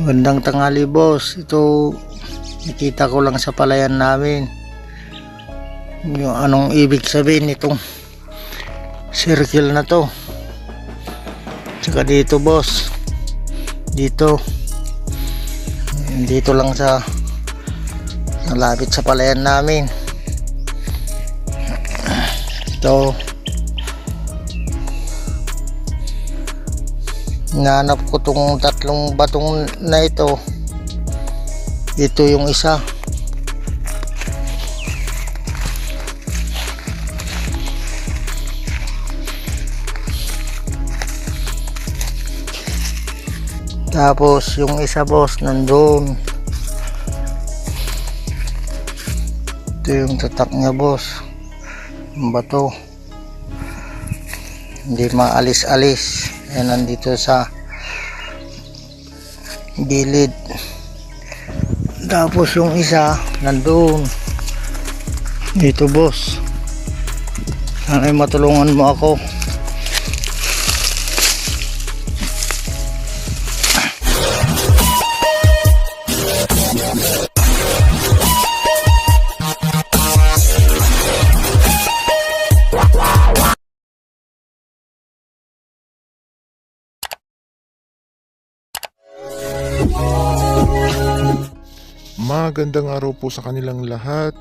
Magandang tanghali boss. Ito nakita ko lang sa palayan namin. Yung anong ibig sabihin nitong circle na to. Tsaka dito boss. Dito. Dito lang sa malapit sa palayan namin. Ito. Nanap ko tong tatlong batong na ito. Ito yung isa. Tapos yung isa boss nandun. Ito yung tatak niya boss. Yung bato. Hindi maalis-alis. Ayan nandito sa gilid. Tapos yung isa nandun. Dito boss. Sana'y matulungan mo ako. Magandang araw po sa kanilang lahat.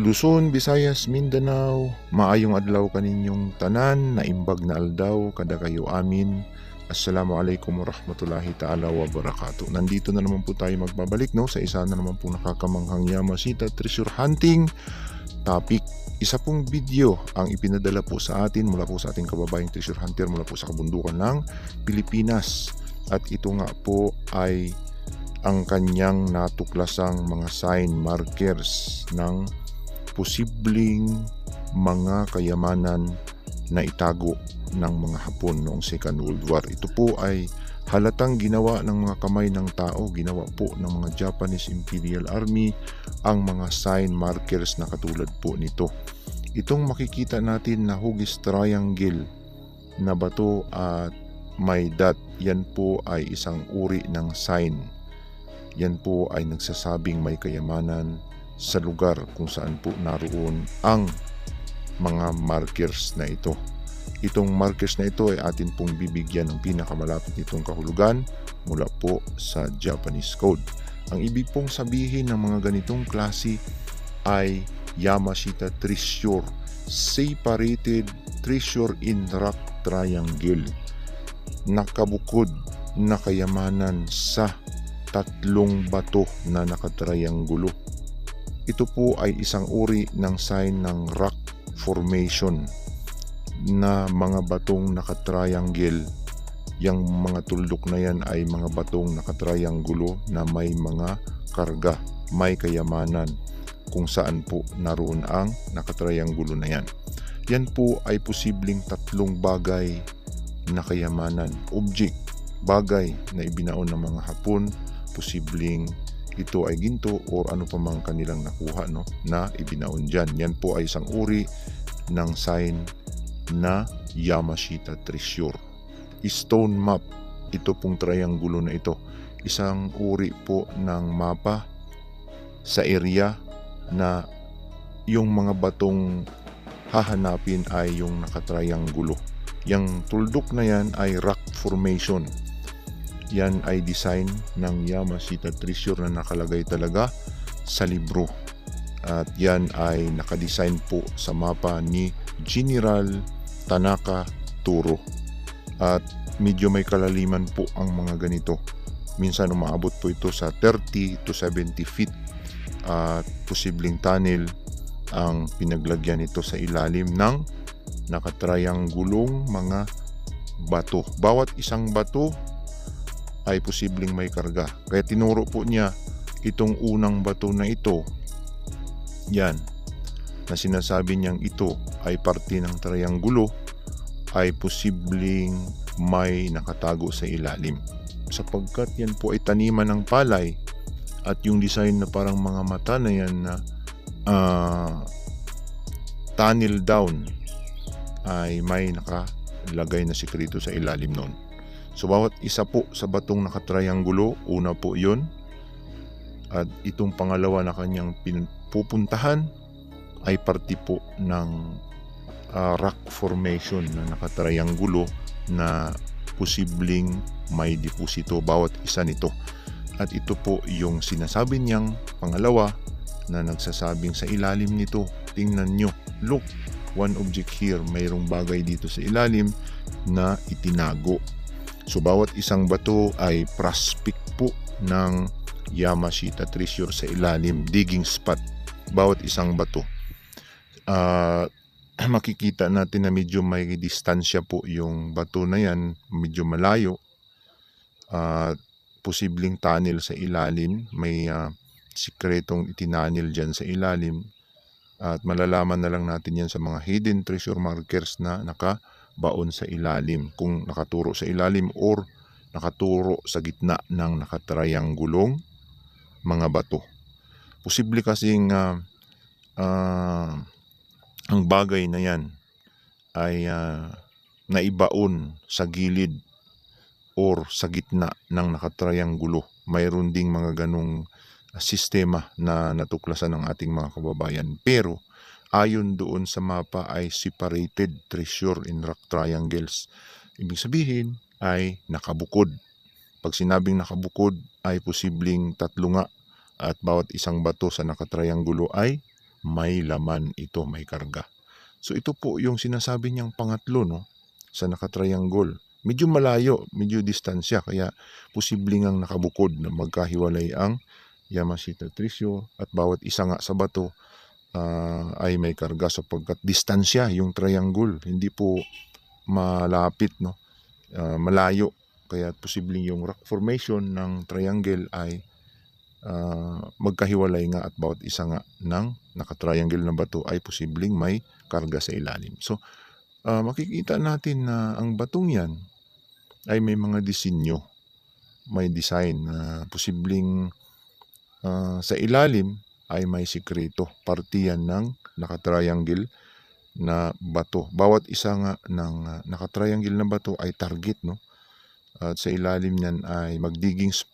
Luzon, Visayas, Mindanao, maayong adlaw kaninyong tanan, naimbag na aldaw, kada kayo amin. Assalamualaikum warahmatullahi ta'ala wa barakatuh. Nandito na naman po tayo magbabalik no, sa isa na naman po nakakamanghang Yamasita Treasure Hunting topic. Isa pong video ang ipinadala po sa atin mula po sa ating kababayang treasure hunter mula po sa kabundukan ng Pilipinas. At ito nga po ay ang kanyang natuklasang mga sign markers ng posibleng mga kayamanan na itago ng mga Hapon noong Second World War. Ito po ay halatang ginawa ng mga kamay ng tao, ginawa po ng mga Japanese Imperial Army ang mga sign markers na katulad po nito. Itong makikita natin na hugis triangle na bato at may dot, yan po ay isang uri ng sign yan po ay nagsasabing may kayamanan sa lugar kung saan po naroon ang mga markers na ito. Itong markers na ito ay atin pong bibigyan ng pinakamalapit nitong kahulugan mula po sa Japanese code. Ang ibig pong sabihin ng mga ganitong klase ay Yamashita Treasure, separated treasure in rock triangle, nakabukod na kayamanan sa tatlong bato na nakatrianggulo. Ito po ay isang uri ng sign ng rock formation na mga batong nakatriangle. Yang mga tuldok na yan ay mga batong nakatrianggulo na may mga karga, may kayamanan kung saan po naroon ang nakatrianggulo na yan. Yan po ay posibleng tatlong bagay na kayamanan, object, bagay na ibinaon ng mga Hapon posibleng ito ay ginto or ano pa mang kanilang nakuha no, na ibinaon dyan. Yan po ay isang uri ng sign na Yamashita Treasure. Stone map, ito pong triangulo na ito. Isang uri po ng mapa sa area na yung mga batong hahanapin ay yung nakatriangulo. Yung tuldok na yan ay rock formation yan ay design ng Yamashita Treasure na nakalagay talaga sa libro. At yan ay nakadesign po sa mapa ni General Tanaka Turo. At medyo may kalaliman po ang mga ganito. Minsan umaabot po ito sa 30 to 70 feet at posibleng tunnel ang pinaglagyan nito sa ilalim ng nakatrianggulong mga bato. Bawat isang bato ay posibleng may karga. Kaya tinuro po niya itong unang bato na ito. Yan. Na sinasabi niyang ito ay parte ng trianggulo ay posibleng may nakatago sa ilalim. Sapagkat yan po ay taniman ng palay at yung design na parang mga mata na yan na uh, tunnel down ay may nakalagay na sikreto sa ilalim noon. So bawat isa po sa batong nakatrianggulo, una po yon At itong pangalawa na kanyang pupuntahan ay parte po ng ah, rock formation na nakatrianggulo na posibleng may deposito bawat isa nito. At ito po yung sinasabi niyang pangalawa na nagsasabing sa ilalim nito, tingnan nyo, look, one object here, mayroong bagay dito sa ilalim na itinago. So bawat isang bato ay prospect po ng Yamashita treasure sa ilalim, digging spot, bawat isang bato. Ah, makikita natin na medyo may distansya po yung bato na yan, medyo malayo. At posibleng tunnel sa ilalim, may ah, sikretong itinanil dyan sa ilalim. At malalaman na lang natin yan sa mga hidden treasure markers na nakabaon sa ilalim. Kung nakaturo sa ilalim or nakaturo sa gitna ng nakatrianggulong mga bato. Posible kasing ah, ah, ang bagay na yan ay ah, naibaon sa gilid or sa gitna ng nakatrianggulo. Mayroon ding mga ganong sistema na natuklasan ng ating mga kababayan. Pero ayon doon sa mapa ay separated treasure in rock triangles. Ibig sabihin ay nakabukod. Pag sinabing nakabukod ay posibleng tatlo nga at bawat isang bato sa nakatrianggulo ay may laman ito, may karga. So ito po yung sinasabi niyang pangatlo no, sa nakatriangle. Medyo malayo, medyo distansya, kaya posibleng ang nakabukod na magkahiwalay ang Yamashita treasure at bawat isa nga sa bato ah, ay may karga sapagkat distansya yung triangle, hindi po malapit no, Ah, malayo. Kaya posibleng yung rock formation ng triangle ay ah, magkahiwalay nga at bawat isa nga ng nakatriangle na bato ay posibleng may karga sa ilalim. So, ah, makikita natin na ang batong yan ay may mga disenyo, may design na posibleng ah, sa ilalim ay may sikreto. Parte yan ng nakatriangle na bato. Bawat isa nga ng ah, nakatriangle na bato ay target, no? At sa ilalim niyan ay magdigging, sp-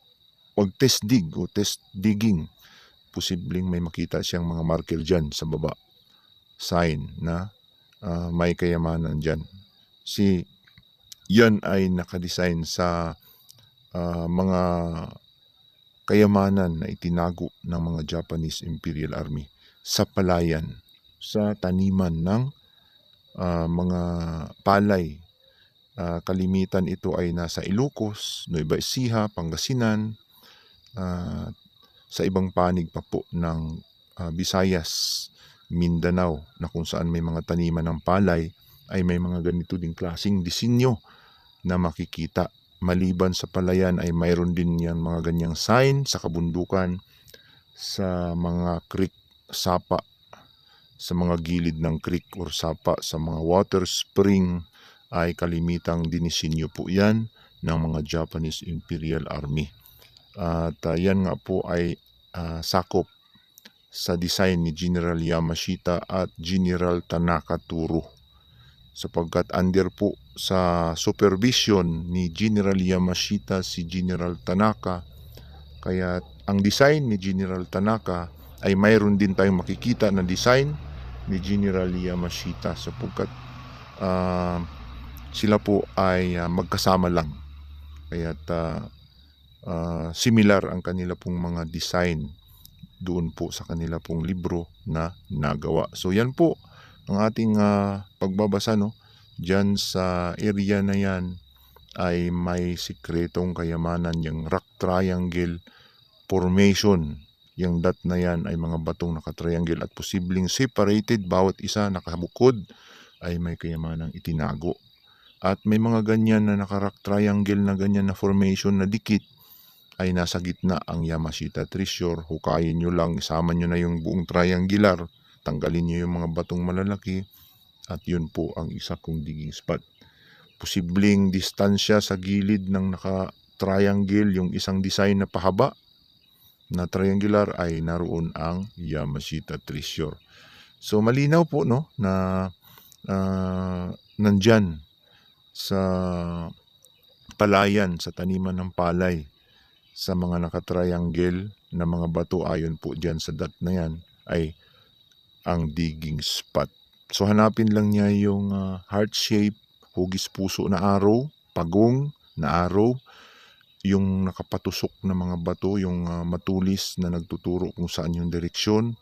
mag-test dig o test digging. Posibleng may makita siyang mga marker dyan sa baba. Sign na ah, may kayamanan dyan. Si yan ay nakadesign sa ah, mga kayamanan na itinago ng mga Japanese Imperial Army sa palayan, sa taniman ng ah, mga palay. Ah, kalimitan ito ay nasa Ilocos, Nueva Ecija, Pangasinan, ah, sa ibang panig pa po ng ah, Visayas, Mindanao na kung saan may mga taniman ng palay ay may mga ganito ding klasing disenyo na makikita. Maliban sa palayan ay mayroon din yan mga ganyang sign sa kabundukan, sa mga creek, sapa, sa mga gilid ng creek or sapa, sa mga water spring ay kalimitang dinisinyo po yan ng mga Japanese Imperial Army. At ah, yan nga po ay ah, sakop sa design ni General Yamashita at General Tanaka Turo sapagkat under po sa supervision ni General Yamashita si General Tanaka kaya ang design ni General Tanaka ay mayroon din tayong makikita na design ni General Yamashita sapagkat ah, sila po ay ah, magkasama lang kaya similar ang kanila pong mga design doon po sa kanila pong libro na nagawa. So yan po ang ating ah, pagbabasa no. Diyan sa area na yan ay may sikretong kayamanan yung rock triangle formation. Yung dot na yan ay mga batong nakatriangle at posibleng separated bawat isa nakabukod ay may kayamanang itinago. At may mga ganyan na naka-rock triangle na ganyan na formation na dikit ay nasa gitna ang Yamashita treasure. Hukayin nyo lang, isama nyo na yung buong triangular. Tanggalin nyo yung mga batong malalaki. At yun po ang isa kong digging spot. Posibleng distansya sa gilid ng naka-triangle, yung isang design na pahaba na triangular ay naroon ang Yamashita treasure. So malinaw po no na ah, nandyan sa palayan sa taniman ng palay sa mga nakatriangle na mga bato ayon po dyan sa dot na yan ay ang digging spot. So hanapin lang niya yung ah, heart shape, hugis puso na araw, pagong na araw, yung nakapatusok na mga bato, yung ah, matulis na nagtuturo kung saan yung direksyon,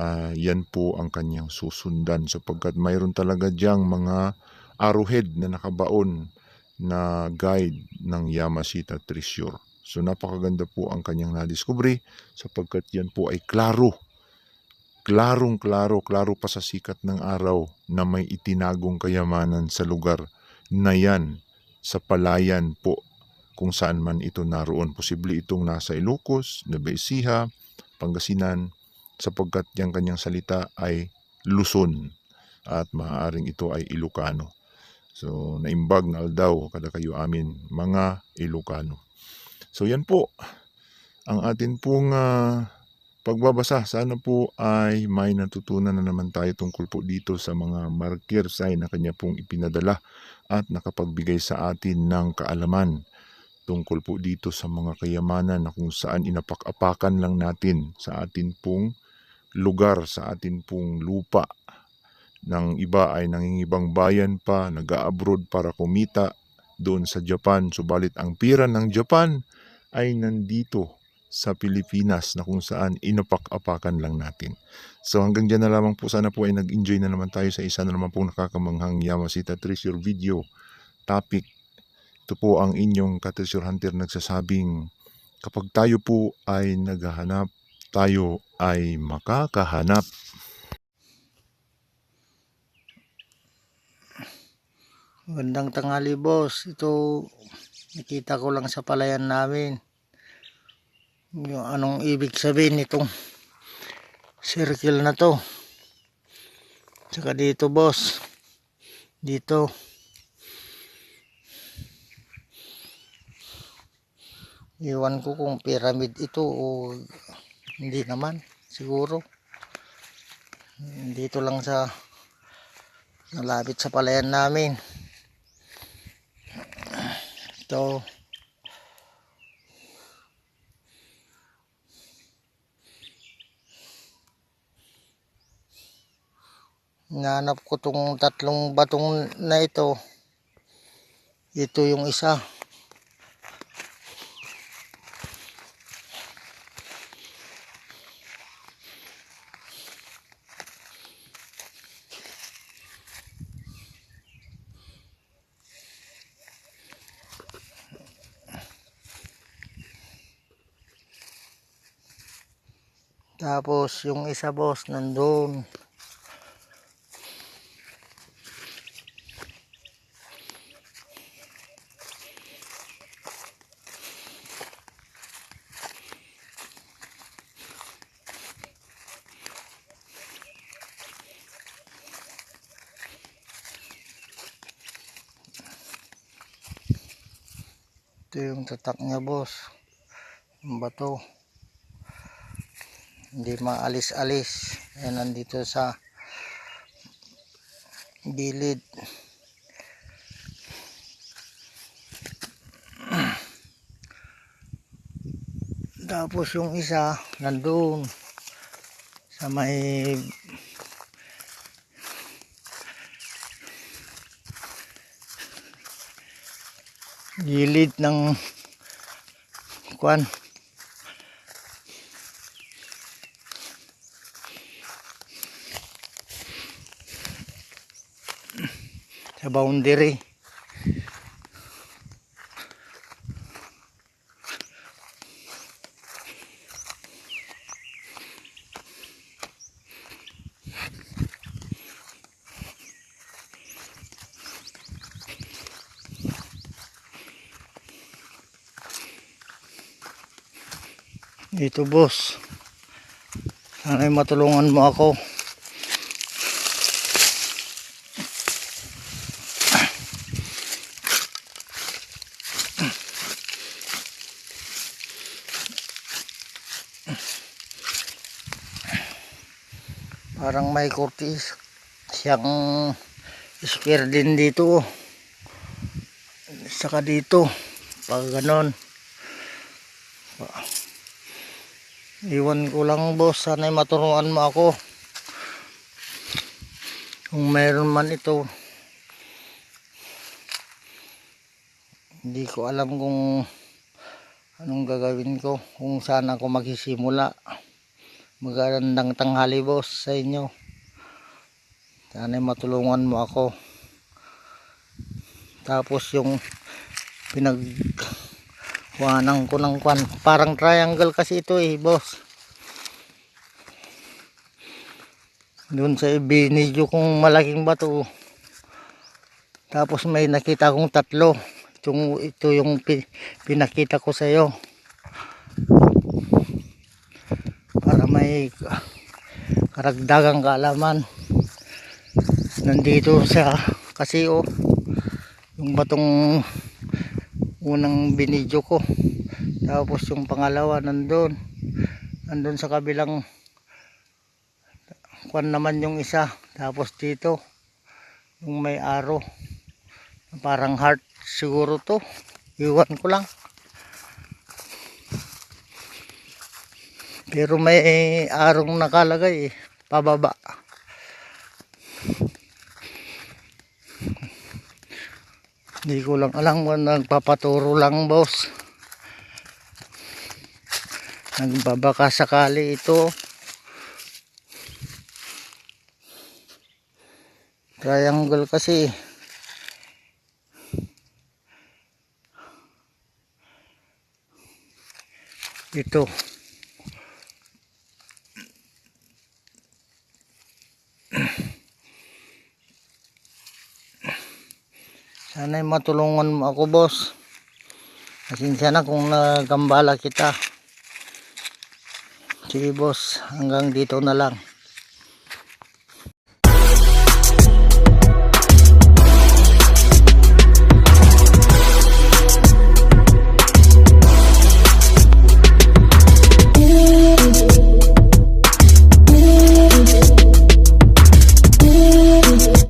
ah, yan po ang kanyang susundan sapagkat mayroon talaga diyang mga arrowhead na nakabaon na guide ng Yamashita Treasure. So napakaganda po ang kanyang nadiskubre sapagkat yan po ay klaro. Klarong klaro, pa sa sikat ng araw na may itinagong kayamanan sa lugar na yan sa palayan po kung saan man ito naroon. Posible itong nasa Ilocos, Nueva Pangasinan, sapagkat yung kanyang salita ay Luzon at maaaring ito ay Ilocano. So, naimbag na aldaw kada kayo amin mga Ilocano. So, yan po ang atin pong ah, pagbabasa. Sana po ay may natutunan na naman tayo tungkol po dito sa mga marker sign na kanya pong ipinadala at nakapagbigay sa atin ng kaalaman tungkol po dito sa mga kayamanan na kung saan inapak-apakan lang natin sa atin pong lugar, sa atin pong lupa. Ng iba ay nangingibang bayan pa, nag-abroad para kumita doon sa Japan. Subalit ang pira ng Japan ay nandito sa Pilipinas na kung saan inapak-apakan lang natin. So hanggang dyan na lamang po sana po ay nag-enjoy na naman tayo sa isa na naman pong nakakamanghang Yamashita Treasure video topic. Ito po ang inyong ka-treasure hunter nagsasabing kapag tayo po ay naghahanap, tayo ay makakahanap. Magandang tanghali boss. Ito nakita ko lang sa palayan namin. Yung anong ibig sabihin nitong circle na to. Tsaka dito boss. Dito. Iwan ko kung pyramid ito o hindi naman. Siguro. Dito lang sa malapit sa palayan namin. Ito. Nanap ko tong tatlong batong na ito. Ito yung isa. Tapos yung isa boss nandun. Yung tatak niya boss. Ang bato. Hindi maalis-alis. Ayan nandito sa gilid. Tapos yung isa nandun sa may gilid ng kwan sa boundary. Dito boss. Sana'y matulungan mo ako. Parang may kurtis siyang square din dito. Saka dito. Pag ganon. Iwan ko lang boss. Sana'y maturuan mo ako. Kung meron man ito. Hindi ko alam kung anong gagawin ko. Kung saan ako magsisimula. Magandang tanghali boss sa inyo. Sana'y matulungan mo ako. Tapos yung pinag kuhanan ko ng kwan. Parang triangle kasi ito eh, boss. Doon sa binidyo kong malaking bato. Tapos may nakita kong tatlo. Itong, ito yung pi- pinakita ko sa iyo. Para may karagdagang kaalaman. Nandito sa kasi oh yung batong unang binidyo ko. Tapos yung pangalawa nandun. Nandun sa kabilang kwan naman yung isa. Tapos dito yung may aro. Parang heart siguro to. Iwan ko lang. Pero may arong nakalagay eh, pababa Hindi ko lang alam kung nagpapaturo lang boss. Nagbabaka sakali ito. Triangle kasi. Ito. Sana'y matulungan mo ako, boss. Pasensya na kung nagambala kita. Sige, boss. Hanggang dito na lang.